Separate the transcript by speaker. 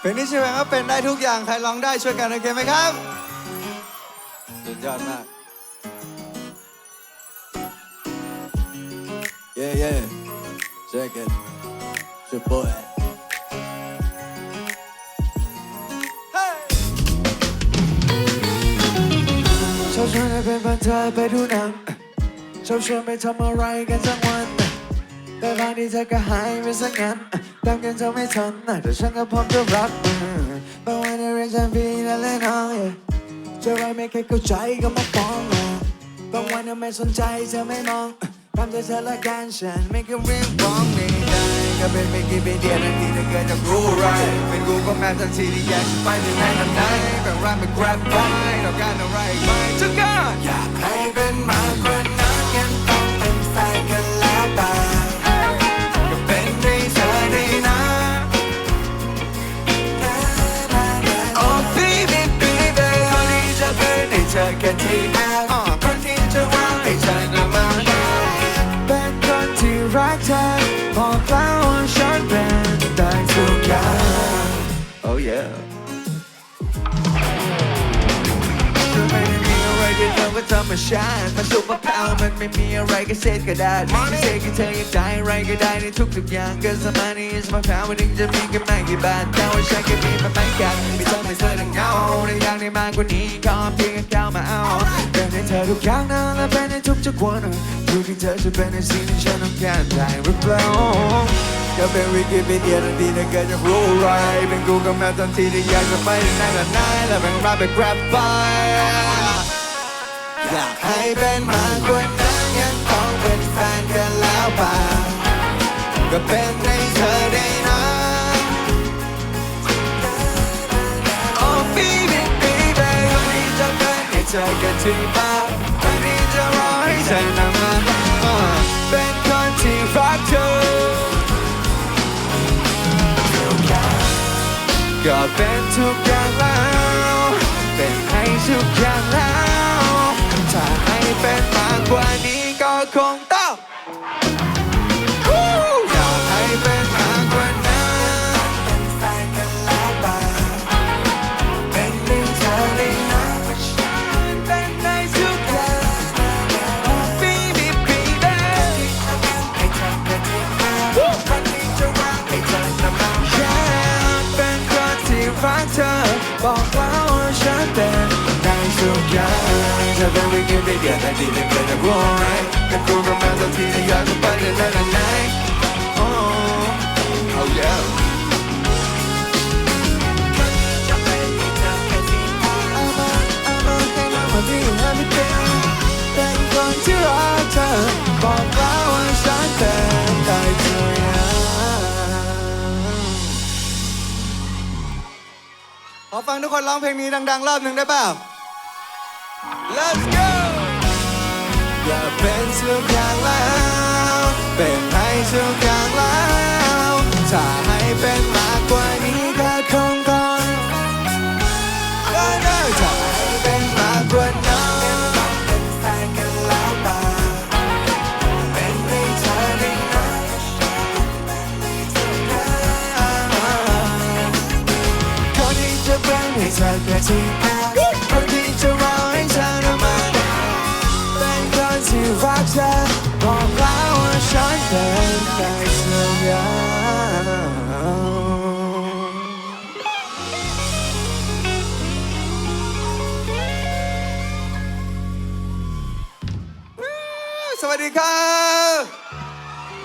Speaker 1: เพลงนี้ชื่อเพลงว่าเป็นได้ทุกอย่างใครร้องได้ช่วยกันโอเคไหมครับสุดยอดมาก Yeah yeah check it it's your boy ชอบชวนให้เป็นพันเธอไปดูหนังชอบชวนไปทำอะไรกันสักวัน แต่บางทีเธอก็หายไปซะงั้น ตามกันเธอไม่ทันแต่ฉันก็พร้อมจะรับบางวันเรียนฉันพี่และเล่นน้องจะไรไม่เคยเข้าใจก็มาฟ้องบางวันเธอไม่สนใจเธอไม่มองตามใจเธอละกันฉันไม่เคยเรียกร้องไม่ได้ก็เป็นไม่กี่ปีเดียวนาทีถ้าเกิดจะรู้ไรเป็นกูก็แม้ทันทีที่อยากจะไปที่ไหนทันไหนแบ่งรักไป grab by ต้องการอะไรไหมทุกคนอยากให้เป็นมากกว่า แค่ที่แอบคนที่จะว่าให้เธอนำมาเป็นคนที่รักเธอ ว่าธรรมชาติมันสุภาพเอามันไม่มีอะไรก็เศษกระดาษไม่ใช่แค่เธออยากได้อะไรก็ได้ในทุกๆอย่างก็สมานี้ is my power ถึงจะมีกันไม่กี่บาทแต่ว่าฉันแค่มีมันไม่กันไม่ต้องไม่เธอต้องเหงาในอย่างได้มากกว่านี้ขอเพียงแค่ก้าวมาเอาเป็นให้เธอทุกอย่างนะและเป็นให้ทุกๆวันอยู่ที่เธอจะเป็นในสิ่งที่ฉันต้องการได้หรือเปล่าก็เป็นวิกิพีเดียทันทีถ้าเกิดจะรู้อะไรเป็นกูก็แม้ทันทีที่อยากจะไปที่ไหนแต่ไหนแล้วแบ่งรับไป grab by อยากให้เป็นมากกว่านั้นยังต้องเป็นแฟนกันแล้วป่าก็เป็นในเธอได้นะ Oh baby baby วันนี้จะเป็นให้เธอกันที่บ้าวันนี้จะรอให้เธอนำมาเป็นคนที่รักเธอก็เป็นทุกอย่างแล้ว เป็นให้ทุกอย่างแล้ว คงต้องอยากให้เป็นมากกว่านั้นเป็นแฟนกันแล้วป่าเป็นหนึ่งเธอได้นะว่าฉันเป็นได้ทุกอย่าง Baby baby ให้เธอเป็นที่มาวันนี้จะวางให้เธอนำมาแค่เป็นคนที่รักเธอบอกแล้วว่าฉันเป็นได้ทุกอย่าง จะเป็นวิกิพีเดียแต่ดีแต่เกิดจะรู้อะ ไรแต่กูก็แม้ทันทีที่อยากจะไปที่ไหนไหน Oh oh yeah เป็นคนที่รักเธอบอกแล้วว่าฉันเป็นได้ทุกอย่างขอฟังทุกคนร้องเพลงนี้ดัง ๆ รอบหนึ่งได้เปล่า Let's go อยากเป็นทุกอย่างแล้ว เป็นให้ทุกอย่างแล้ว ถ้าให้เป็นมากกว่านี้ก็คงต้องก็ได้ถ้าให้เป็นมากกว่านั้นเป็นแฟนกันแล้วป่าเป็นให้เธอได้นที่จะเป็นให้เธอแค่ที่ วัสดีครับ